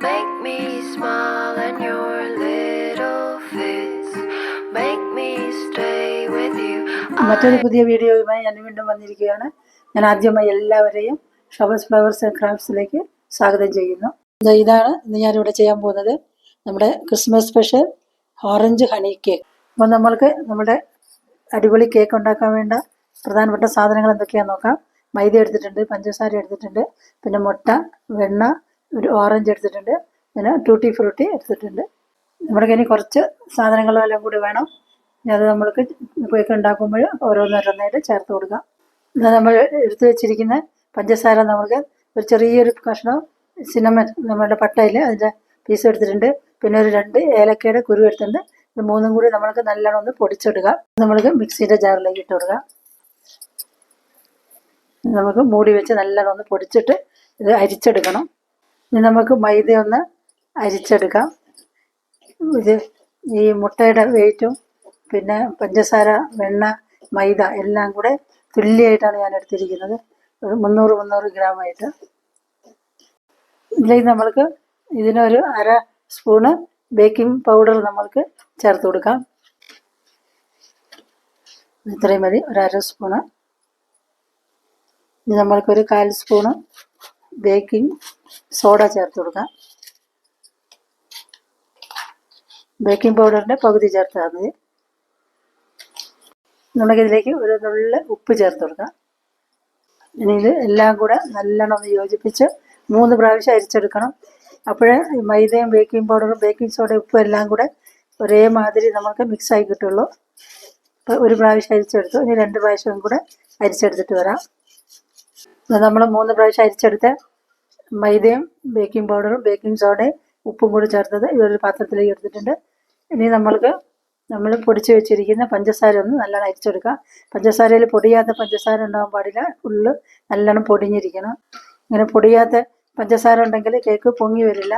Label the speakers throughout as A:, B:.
A: make me smile and your little face. Make me stay with you.
B: മറ്റൊരു പുതിയ വീഡിയോയുമായി ഞാൻ വീണ്ടും വന്നിരിക്കുകയാണ്. ഞാൻ ആദ്യമായി എല്ലാവരെയും ഷോബസ് ഫ്ലവേഴ്സ് ആൻഡ് ക്രാഫ്റ്റ്സിലേക്ക് സ്വാഗതം ചെയ്യുന്നു. ഇതാണ് ഇന്ന് ഞാനിവിടെ ചെയ്യാൻ പോകുന്നത്. നമ്മുടെ Christmas special orange honey cake അപ്പോൾ നമ്മൾക്ക് നമ്മുടെ അടിപൊളി കേക്ക് ഉണ്ടാക്കാൻ വേണ്ട പ്രധാനപ്പെട്ട സാധനങ്ങൾ എന്തൊക്കെയാണെന്ന് നോക്കാം. മൈദ എടുത്തിട്ടുണ്ട് പഞ്ചസാര എടുത്തിട്ടുണ്ട് പിന്നെ മുട്ട വെണ്ണ ഒരു ഓറഞ്ച് എടുത്തിട്ടുണ്ട്. പിന്നെ ടൂട്ടി ഫ്രൂട്ടി എടുത്തിട്ടുണ്ട്. നമ്മൾക്ക് ഇനി കുറച്ച് സാധനങ്ങളും എല്ലാം കൂടി വേണം. ഇനി അത് നമ്മൾക്ക് കേക്ക് ഉണ്ടാക്കുമ്പോൾ ഓരോന്നോരോന്നായിട്ട് ചേർത്ത് കൊടുക്കാം. എന്നാൽ നമ്മൾ എടുത്തു വെച്ചിരിക്കുന്ന പഞ്ചസാര നമുക്ക് ഒരു ചെറിയൊരു കഷ്ണം സിനമൻ നമ്മളുടെ പട്ടയിൽ അതിന്റെ പീസ് എടുത്തിട്ടുണ്ട്. പിന്നെ ഒരു രണ്ട് ഏലക്കയുടെ കുരു എടുത്തിട്ടുണ്ട്. ഇത് മൂന്നും കൂടി നമ്മൾക്ക് നല്ലോണം ഒന്ന് പൊടിച്ചെടുക്കുക നമ്മൾക്ക് മിക്സിയുടെ ജാറിലേക്ക് ഇട്ട് കൊടുക്കുക നമുക്ക് മൂടി വെച്ച് നല്ലോണം ഒന്ന് പൊടിച്ചിട്ട് ഇത് അരിച്ചെടുക്കണം. ഇനി നമുക്ക് മൈദ ഒന്ന് അരിച്ചെടുക്കാം. ഇത് ഈ മുട്ടയുടെ വെയിറ്റും പിന്നെ പഞ്ചസാര വെണ്ണ മൈദ എല്ലാം കൂടെ തുല്യമായിട്ടാണ് ഞാൻ എടുത്തിരിക്കുന്നത്. ഒരു മുന്നൂറ് മുന്നൂറ് ഗ്രാമായിട്ട് ഇതിലേക്ക് നമ്മൾക്ക് ഇതിനൊരു അര സ്പൂണ് ബേക്കിംഗ് പൗഡർ നമ്മൾക്ക് ചേർത്ത് കൊടുക്കാം. ഇത്രയും മതി. ഒരു അര സ്പൂണ് ഇനി നമ്മൾക്കൊരു കാൽ സ്പൂണ് ബേക്കിംഗ് സോഡ ചേർത്ത് കൊടുക്കാം. ബേക്കിംഗ് പൗഡറിന്റെ പകുതി ചേർത്താൽ മതി. നമുക്കിതിലേക്ക് ഒരു നുള്ളിൽ ഉപ്പ് ചേർത്ത് കൊടുക്കാം. ഇനി ഇത് എല്ലാം കൂടെ നല്ലോണം യോജിപ്പിച്ച് മൂന്ന് പ്രാവശ്യം അരിച്ചെടുക്കണം. അപ്പോഴേ മൈദയും ബേക്കിംഗ് പൗഡറും ബേക്കിംഗ് സോഡയും ഉപ്പും എല്ലാം കൂടെ ഒരേമാതിരി നമുക്ക് മിക്സായി കിട്ടുള്ളൂ. അപ്പോൾ ഒരു പ്രാവശ്യം അരിച്ചെടുത്തു. ഇനി രണ്ട് പ്രാവശ്യം കൂടെ അരിച്ചെടുത്തിട്ട് വരാം. നമ്മൾ മൂന്ന് പ്രാവശ്യം അരിച്ചെടുത്ത മൈദയും ബേക്കിംഗ് പൗഡറും ബേക്കിംഗ് സോഡയും ഉപ്പും കൂടി ചേർത്തത് ഈ പാത്രത്തിലേക്ക് എടുത്തിട്ടുണ്ട്. ഇനി നമ്മൾക്ക് നമ്മൾ പൊടിച്ച് വെച്ചിരിക്കുന്ന പഞ്ചസാര ഒന്ന് നല്ലോണം അരിച്ചെടുക്കുക പഞ്ചസാരയിൽ പൊടിയാത്ത പഞ്ചസാര ഉണ്ടാകാൻ പാടില്ല. ഫുള്ള് നല്ലോണം പൊടിഞ്ഞിരിക്കണം. ഇങ്ങനെ പൊടിയാത്ത പഞ്ചസാര ഉണ്ടെങ്കിൽ കേക്ക് പൊങ്ങി വരില്ല.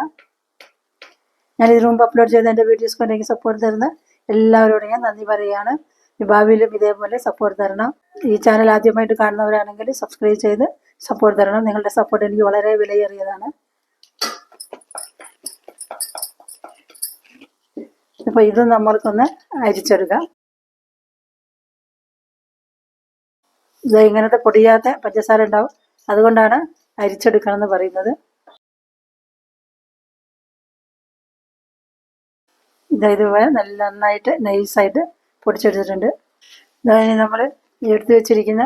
B: ഞാൻ ഇതിനു മുമ്പ് അപ്ലോഡ് ചെയ്ത എന്റെ വീഡിയോസ് കൊണ്ടെങ്കിൽ സപ്പോർട്ട് തരുന്ന എല്ലാവരോടും ഞാൻ നന്ദി പറയുകയാണ്. ഭാവിയിലും ഇതേപോലെ സപ്പോർട്ട് തരണം. ഈ ചാനൽ ആദ്യമായിട്ട് കാണുന്നവരാണെങ്കിൽ സബ്സ്ക്രൈബ് ചെയ്ത് സപ്പോർട്ട് തരണം. നിങ്ങളുടെ സപ്പോർട്ട് എനിക്ക് വളരെ വിലയേറിയതാണ്. അപ്പോൾ ഇത് നമ്മൾക്കൊന്ന് അരിച്ചെടുക്കാം. ഇത് ഇങ്ങനത്തെ പൊടിയാത്ത പഞ്ചസാര ഉണ്ടാവും. അതുകൊണ്ടാണ് അരിച്ചെടുക്കണം എന്ന് പറയുന്നത് ഇതുപോലെ നല്ല നന്നായിട്ട് നൈസായിട്ട് പൊടിച്ചെടുത്തിട്ടുണ്ട്. ഇതായി നമ്മൾ എടുത്തു വെച്ചിരിക്കുന്ന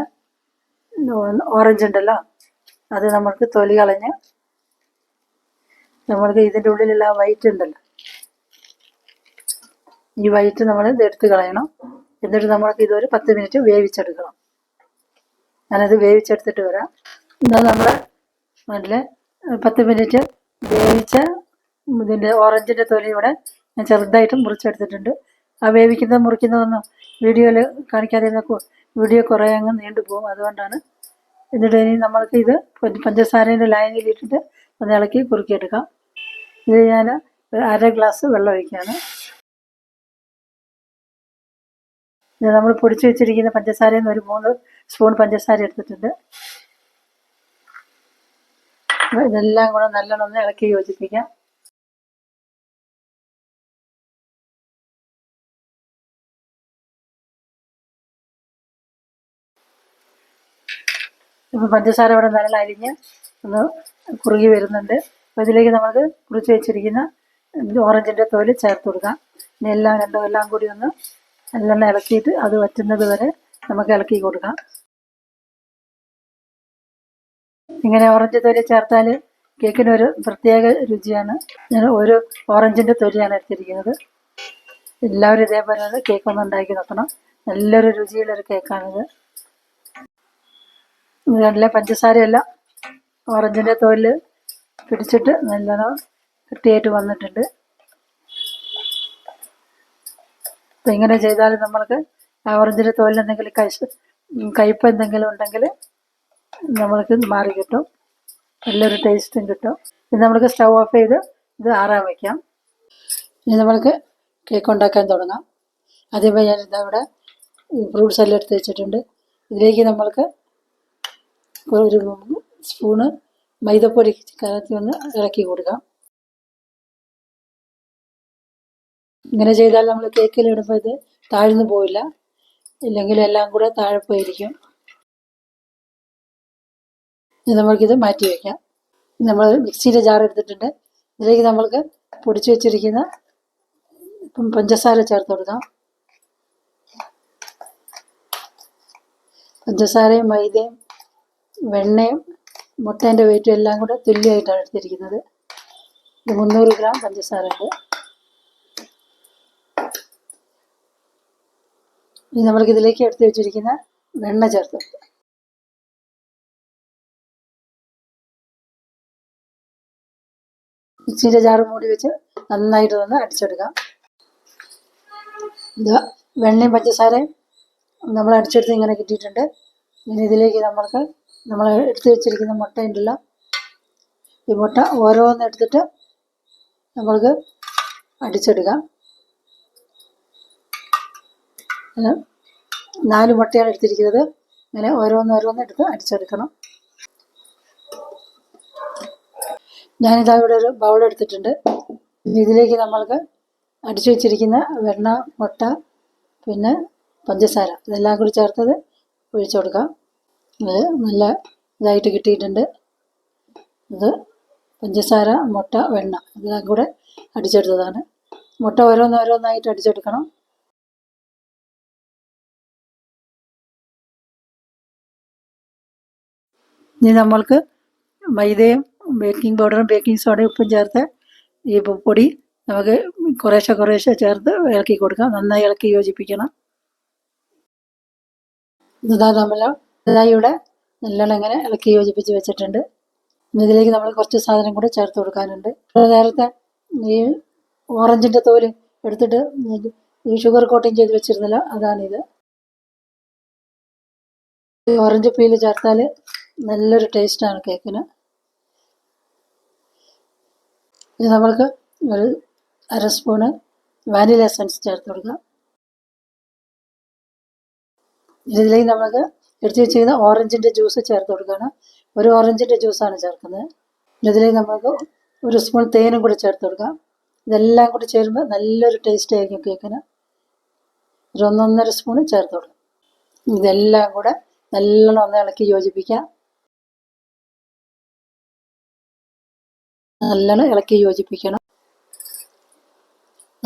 B: ഓറഞ്ച് ഉണ്ടല്ലോ. അത് നമ്മൾക്ക് തൊലി കളഞ്ഞ് നമ്മൾക്ക് ഇതിന്റെ ഉള്ളിലുള്ള വൈറ്റ് ഉണ്ടല്ലോ. ഈ വൈറ്റ് നമ്മൾ ഇത് എടുത്ത് കളയണം. എന്നിട്ട് നമ്മൾക്ക് ഇതൊരു പത്ത് മിനിറ്റ് വേവിച്ചെടുക്കണം. ഞാനത് വേവിച്ചെടുത്തിട്ട് വരാം. എന്നാൽ നമ്മൾ നല്ല പത്ത് മിനിറ്റ് വേവിച്ച ഇതിന്റെ ഓറഞ്ചിന്റെ തൊലി ഇവിടെ ഞാൻ ചെറുതായിട്ട് മുറിച്ചെടുത്തിട്ടുണ്ട്. ആ വേവിക്കുന്നത് മുറിക്കുന്നതൊന്നും വീഡിയോയിൽ കാണിക്കാതെ വീഡിയോ കുറേ അങ്ങ് നീണ്ടു പോകും. അതുകൊണ്ടാണ് എന്നിട്ട് ഇനി നമ്മൾക്ക് ഇത് പഞ്ചസാരേന്റെ ലൈനിലിട്ടിട്ട് ഒന്ന് ഇളക്കി കുറുക്കിയെടുക്കാം. ഇത് ഞാൻ അര ഗ്ലാസ് വെള്ളം ഒഴിക്കുകയാണ്. നമ്മൾ പൊടിച്ച് വെച്ചിരിക്കുന്ന പഞ്ചസാരയിൽ നിന്ന് ഒരു മൂന്ന് സ്പൂൺ പഞ്ചസാര എടുത്തിട്ടുണ്ട്. ഇതെല്ലാം കൂടെ നല്ലോണം ഒന്ന് ഇളക്കി യോജിപ്പിക്കാം. ഇപ്പം പഞ്ചസാര ഇവിടെ നല്ല അരിഞ്ഞ് ഒന്ന് കുറുകി വരുന്നുണ്ട്. അപ്പോൾ ഇതിലേക്ക് നമുക്ക് കുറിച്ച് വെച്ചിരിക്കുന്ന ഓറഞ്ചിന്റെ തോൽ ചേർത്ത് കൊടുക്കാം. ഇനി എല്ലാം രണ്ടും എല്ലാം കൂടി ഒന്ന് നല്ലെണ്ണ ഇളക്കിയിട്ട് അത് വറ്റുന്നത് വരെ നമുക്ക് ഇളക്കി കൊടുക്കാം. ഇങ്ങനെ ഓറഞ്ച് തൊലി ചേർത്താൽ കേക്കിന് ഒരു പ്രത്യേക രുചിയാണ്. ഞാൻ ഒരു ഓറഞ്ചിന്റെ തൊലിയാണ് എടുത്തിരിക്കുന്നത്. എല്ലാവരും ഇതേപോലെ കേക്ക് ഒന്ന് ഉണ്ടാക്കി നോക്കണം. നല്ലൊരു രുചിയുള്ളൊരു കേക്കാണിത്. നല്ല പഞ്ചസാരയെല്ലാം ഓറഞ്ചിന്റെ തോലിൽ പിടിച്ചിട്ട് നല്ലോണം കട്ടിയായിട്ട് വന്നിട്ടുണ്ട്. അപ്പം ഇങ്ങനെ ചെയ്താൽ നമ്മൾക്ക് ഓറഞ്ചിന്റെ തോലിൽ എന്തെങ്കിലും കൈ കയ്പ് എന്തെങ്കിലും ഉണ്ടെങ്കിൽ നമ്മൾക്ക് മാറി കിട്ടും. നല്ലൊരു ടേസ്റ്റും കിട്ടും. ഇത് നമ്മൾക്ക് സ്റ്റൗ ഓഫ് ചെയ്ത് ഇത് ആറാൻ വയ്ക്കാം ഇനി നമ്മൾക്ക് കേക്ക് ഉണ്ടാക്കാൻ തുടങ്ങാം. അതേപോലെ ഞാൻ ഇതാ ഇവിടെ ഫ്രൂട്ട്സ് എല്ലാം എടുത്ത് വെച്ചിട്ടുണ്ട്. ഇതിലേക്ക് നമ്മൾക്ക് ഒരു സ്പൂണ് മൈദപ്പൊടി കലർത്തി ഒന്ന് ഇളക്കി കൊടുക്കാം ഇങ്ങനെ ചെയ്താൽ നമ്മൾ കേക്കിൽ ഇടുമ്പോൾ ഇത് താഴ്ന്നു പോയില്ല ഇല്ലെങ്കിൽ എല്ലാം കൂടെ താഴെ പോയിരിക്കും. നമ്മൾക്കിത് മാറ്റി വയ്ക്കാം നമ്മൾ മിക്സിയുടെ ജാർ എടുത്തിട്ടുണ്ട്. ഇതിലേക്ക് നമ്മൾക്ക് പൊടിച്ചു വെച്ചിരിക്കുന്ന പഞ്ചസാര ചേർത്ത് കൊടുക്കാം. പഞ്ചസാരയും മൈദയും വെണ്ണയും മുട്ടേന്റെ വെയിറ്റും എല്ലാം കൂടെ തുല്യമായിട്ടാണ് എടുത്തിരിക്കുന്നത്. ഇത് മുന്നൂറ് ഗ്രാം പഞ്ചസാരയുണ്ട്. ഇനി നമ്മൾക്ക് ഇതിലേക്ക് എടുത്ത് വെച്ചിരിക്കുന്ന വെണ്ണ ചേർത്ത് മിക്സിന്റെ ചാറ് മൂടി വെച്ച് നന്നായിട്ട് ഒന്ന് അടിച്ചെടുക്കാം. ഇത് വെണ്ണയും പഞ്ചസാരയും നമ്മൾ അടിച്ചെടുത്ത് ഇങ്ങനെ കിട്ടിയിട്ടുണ്ട്. ഇനി ഇതിലേക്ക് നമ്മൾക്ക് നമ്മൾ എടുത്തു വെച്ചിരിക്കുന്ന മുട്ട ഉണ്ടല്ലോ. ഈ മുട്ട ഓരോന്ന് എടുത്തിട്ട് നമ്മൾക്ക് അടിച്ചെടുക്കാം. നാല് മുട്ടയാണ് എടുത്തിരിക്കുന്നത്. ഇങ്ങനെ ഓരോന്ന് ഓരോന്ന് എടുത്ത് അടിച്ചെടുക്കണം. ഞാനിതാ ഇവിടെ ഒരു ബൗൾ എടുത്തിട്ടുണ്ട്. ഇതിലേക്ക് നമ്മൾക്ക് അടിച്ചു വെച്ചിരിക്കുന്ന വെണ്ണ മുട്ട പിന്നെ പഞ്ചസാര. ഇതെല്ലാം കൂടി ചേർത്തത് ഒഴിച്ചു കൊടുക്കാം. ഇത് നല്ല ഇതായിട്ട് കിട്ടിയിട്ടുണ്ട്. ഇത് പഞ്ചസാര മുട്ട വെണ്ണ. ഇതെല്ലാം കൂടെ അടിച്ചെടുത്തതാണ്. മുട്ട ഓരോന്ന് ഓരോന്നായിട്ട് അടിച്ചെടുക്കണം. ഇനി നമ്മൾക്ക് മൈദയും ബേക്കിംഗ് പൗഡറും ബേക്കിംഗ് സോഡയും ഉപ്പും ചേർത്ത് ഈ പൊടി നമുക്ക് കുറേശ്ശെ കുറേശ്ശെ ചേർത്ത് ഇളക്കി കൊടുക്കാം. നന്നായി ഇളക്കി യോജിപ്പിക്കണം. ഇതാ നമ്മൾ ഇതായി ഇവിടെ നല്ലോണം ഇങ്ങനെ ഇളക്കി യോജിപ്പിച്ച് വെച്ചിട്ടുണ്ട്. ഇതിലേക്ക് നമ്മൾ കുറച്ച് സാധനം കൂടെ ചേർത്ത് കൊടുക്കാനുണ്ട്. നേരത്തെ ഈ ഓറഞ്ചിന്റെ തോൽ എടുത്തിട്ട് ഈ ഷുഗർ കോട്ടിങ് ചെയ്ത് വെച്ചിരുന്നല്ലോ അതാണിത്. ഓറഞ്ച് പീൽ ചേർത്താൽ നല്ലൊരു ടേസ്റ്റാണ് കേക്കിന്. ഇത് നമ്മൾക്ക് ഒരു അര സ്പൂണ് വാനില എസൻസ് ചേർത്ത് കൊടുക്കാം. ഇതിലേക്ക് നമുക്ക് എടുത്ത് വെച്ചിരിക്കുന്ന ഓറഞ്ചിന്റെ ജ്യൂസ് ചേർത്ത് കൊടുക്കുകയാണ്. ഒരു ഓറഞ്ചിന്റെ ജ്യൂസാണ് ചേർക്കുന്നത്. ഇതിലേക്ക് നമുക്ക് ഒരു സ്പൂൺ തേനും കൂടി ചേർത്ത് കൊടുക്കാം. ഇതെല്ലാം കൂടി ചേരുമ്പോൾ നല്ലൊരു ടേസ്റ്റ് ആയിരിക്കും കേക്കിന്. ഒരു ഒന്നൊന്നര സ്പൂൺ ചേർത്ത് കൊടുക്കാം. ഇതെല്ലാം കൂടെ നല്ലോണം ഒന്ന് ഇളക്കി യോജിപ്പിക്കാം. നല്ലോണം ഇളക്കി യോജിപ്പിക്കണം.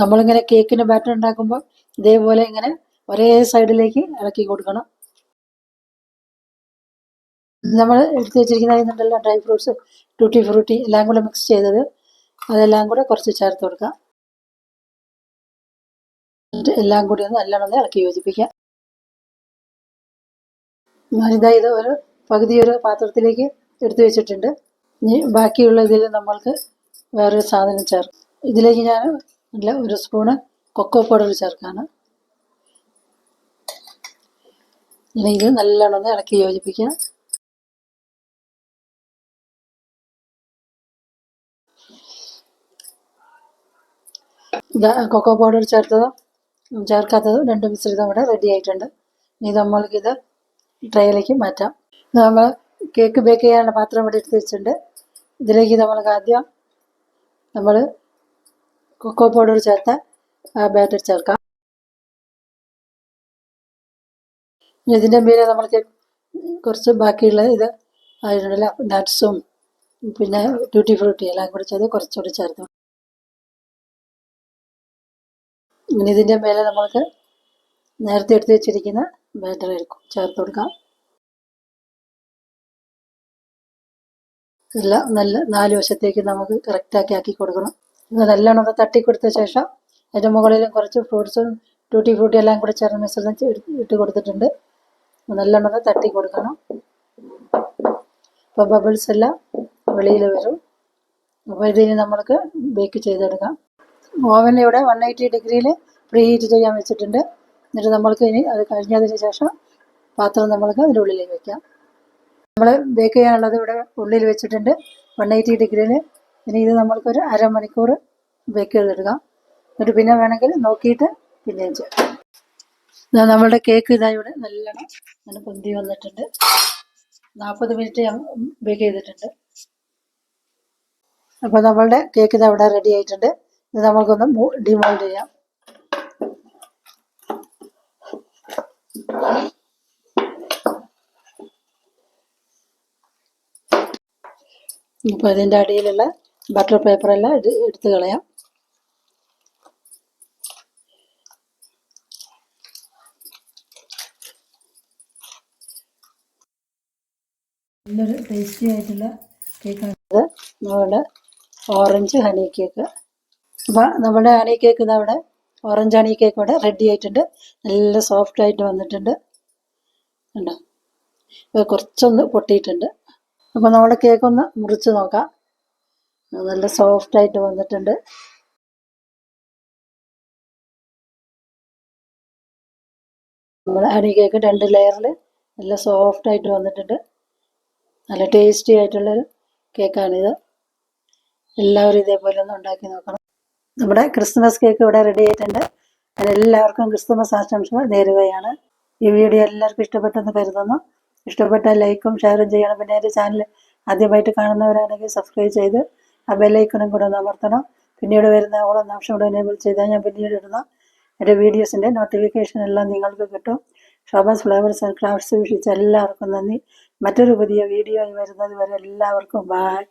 B: നമ്മളിങ്ങനെ കേക്കിന് ബാറ്റർ ഉണ്ടാക്കുമ്പോൾ ഇതേപോലെ ഇങ്ങനെ ഒരേ സൈഡിലേക്ക് ഇളക്കി കൊടുക്കണം. നമ്മൾ എടുത്ത് വെച്ചിരിക്കുന്നതുണ്ടല്ലോ ഡ്രൈ ഫ്രൂട്ട്സ് ടൂട്ടി ഫ്രൂട്ടി എല്ലാം കൂടെ മിക്സ് ചെയ്തത് അതെല്ലാം കൂടെ കുറച്ച് ചേർത്ത് കൊടുക്കാം. എല്ലാം കൂടി ഒന്ന് എല്ലാം ഒന്ന് ഇളക്കി യോജിപ്പിക്കാം. ഇതാ ഇത് ഒരു പകുതി ഒരു പാത്രത്തിലേക്ക് എടുത്തു വെച്ചിട്ടുണ്ട്. ഇനി ബാക്കിയുള്ള ഇതിൽ നമ്മൾക്ക് വേറൊരു സാധനം ചേർക്കും. ഇതിലേക്ക് ഞാൻ നല്ല ഒരു സ്പൂണ് കൊക്കോ പൗഡർ ചേർക്കാണ്. ഇനി ഇത് നല്ലോണം ഒന്ന് ഇളക്കി യോജിപ്പിക്കാം. കൊക്കോ പൗഡർ ചേർത്തതും ചേർക്കാത്തതും രണ്ട് മിശ്രിതം ഇവിടെ റെഡി ആയിട്ടുണ്ട്. ഇനി ഇത് ട്രേയിലേക്ക് മാറ്റാം. നമ്മൾ കേക്ക് ബേക്ക് ചെയ്യാനുള്ള പാത്രം ഇവിടെ എടുത്ത് വെച്ചിട്ടുണ്ട്. ഇതിലേക്ക് നമ്മൾക്ക് ആദ്യം നമ്മൾ കൊക്കോ പൗഡർ ചേർത്ത ആ ബാറ്റർ ചേർക്കാം. ഇതിന്റെ മേലെ നമ്മൾക്ക് കുറച്ച് ബാക്കിയുള്ള ഇത് അതിനുള്ള നട്ട്സും പിന്നെ ട്യൂട്ടി ഫ്രൂട്ടി എല്ലാം കൂടി ചെയ്ത് കുറച്ചുകൂടി ചേർത്ത് ഇനി ഇതിന്റെ മേലെ നമ്മൾക്ക് നേരത്തെ എടുത്ത് വെച്ചിരിക്കുന്ന ബാറ്റർ എടുക്കും ചേർത്ത് കൊടുക്കാം. എല്ലാം നല്ല നാല് വശത്തേക്ക് നമുക്ക് കറക്റ്റാക്കി ആക്കി കൊടുക്കണം. ഇത് നല്ലോണം ഒന്ന് തട്ടി കൊടുത്ത ശേഷം അതിന്റെ മുകളിലും കുറച്ച് ഫ്രൂട്ട്സും ടൂട്ടി ഫ്രൂട്ടി എല്ലാം കൂടെ ചേർന്ന് മിശ്രിതം ഇട്ട് കൊടുത്തിട്ടുണ്ട്. നല്ലോണം ഒന്ന് തട്ടി കൊടുക്കണം. അപ്പോൾ ബബിൾസ് എല്ലാം വെളിയിൽ വരും. അപ്പോൾ ഇതിന് നമ്മൾക്ക് ബേക്ക് ചെയ്തെടുക്കാം. ഓവൻ ഇവിടെ വൺ എയ്റ്റി ഡിഗ്രിയിൽ പ്രീ ഹീറ്റ് ചെയ്യാൻ വെച്ചിട്ടുണ്ട്. എന്നിട്ട് നമ്മൾക്ക് ഇനി അത് കഴിഞ്ഞതിന് ശേഷം പാത്രം നമ്മൾക്ക് അതിന്റെ ഉള്ളിലേക്ക് വെക്കാം. നമ്മൾ ബേക്ക് ചെയ്യാനുള്ളത് ഇവിടെ ഉള്ളിൽ വെച്ചിട്ടുണ്ട്. വൺ എയ്റ്റി ഡിഗ്രിയിൽ ഇനി ഇത് നമ്മൾക്കൊരു അരമണിക്കൂർ ബേക്ക് ചെയ്തെടുക്കാം. എന്നിട്ട് പിന്നെ വേണമെങ്കിൽ നോക്കിയിട്ട് പിന്നെയും ചെയ്യാം. നമ്മളുടെ കേക്ക് ഇതായി ഇവിടെ നല്ലോണം അങ്ങനെ പൊന്തി വന്നിട്ടുണ്ട്. നാൽപ്പത് മിനിറ്റ് ഞാൻ ബേക്ക് ചെയ്തിട്ടുണ്ട്. അപ്പോൾ നമ്മളുടെ കേക്ക് ഇത് അവിടെ റെഡി ആയിട്ടുണ്ട്. ഇത് നമുക്കൊന്ന് ഡിമോൾഡ് ചെയ്യാം. ഇപ്പോൾ ഇതിന്റെ അടിയിലുള്ള ബട്ടർ പേപ്പറെല്ലാം എടുത്ത് കളയാം. നല്ലൊരു ടേസ്റ്റി ആയിട്ടുള്ള കേക്കാണ് നമ്മളുടെ ഓറഞ്ച് ഹണി കേക്ക് അപ്പോൾ നമ്മുടെ ഹണി കേക്ക് ഇതാ ഓറഞ്ച് ഹണി കേക്ക് ഇവിടെ റെഡി ആയിട്ടുണ്ട്. നല്ല സോഫ്റ്റ് ആയിട്ട് വന്നിട്ടുണ്ട്. ഉണ്ടോ ഇത് കുറച്ചൊന്ന് പൊട്ടിയിട്ടുണ്ട്. അപ്പോൾ നമ്മുടെ കേക്ക് ഒന്ന് മുറിച്ച് നോക്കാം. നല്ല സോഫ്റ്റ് ആയിട്ട് വന്നിട്ടുണ്ട്. നമ്മുടെ ഹണി കേക്ക് രണ്ട് ലെയറിൽ നല്ല സോഫ്റ്റ് ആയിട്ട് വന്നിട്ടുണ്ട്. നല്ല ടേസ്റ്റി ആയിട്ടുള്ളൊരു കേക്കാണിത്. എല്ലാവരും ഇതേപോലെ ഒന്ന് ഉണ്ടാക്കി നോക്കണം. നമ്മുടെ ക്രിസ്മസ് കേക്ക് ഇവിടെ റെഡി ആയിട്ടുണ്ട്. എല്ലാവർക്കും ക്രിസ്മസ് ആശംസകൾ. നേരുകയാണ് ഈ വീഡിയോ എല്ലാവർക്കും ഇഷ്ടപ്പെട്ടെന്ന് കരുതുന്നു. ഇഷ്ടപ്പെട്ട ലൈക്കും ഷെയറും ചെയ്യണം. പിന്നെ എന്റെ ചാനൽ ആദ്യമായിട്ട് കാണുന്നവരാണെങ്കിൽ സബ്സ്ക്രൈബ് ചെയ്ത് ആ ബെല്ലൈക്കണും കൂടെ ഒന്ന് അമർത്തണം. പിന്നീട് വരുന്ന ഓളം നിമിഷം കൂടെ എനേബിൾ ചെയ്താൽ ഞാൻ പിന്നീട് ഇടുന്ന എന്റെ വീഡിയോസിന്റെ നോട്ടിഫിക്കേഷൻ എല്ലാം നിങ്ങൾക്ക് കിട്ടും. ഷോബാസ് ഫ്ലവേഴ്സ് ആൻഡ് ക്രാഫ്റ്റ്സ് വീക്ഷിച്ച എല്ലാവർക്കും നന്ദി. മറ്റൊരു പുതിയ വീഡിയോ ആയി വരുന്നത് വരെ എല്ലാവർക്കും ബൈ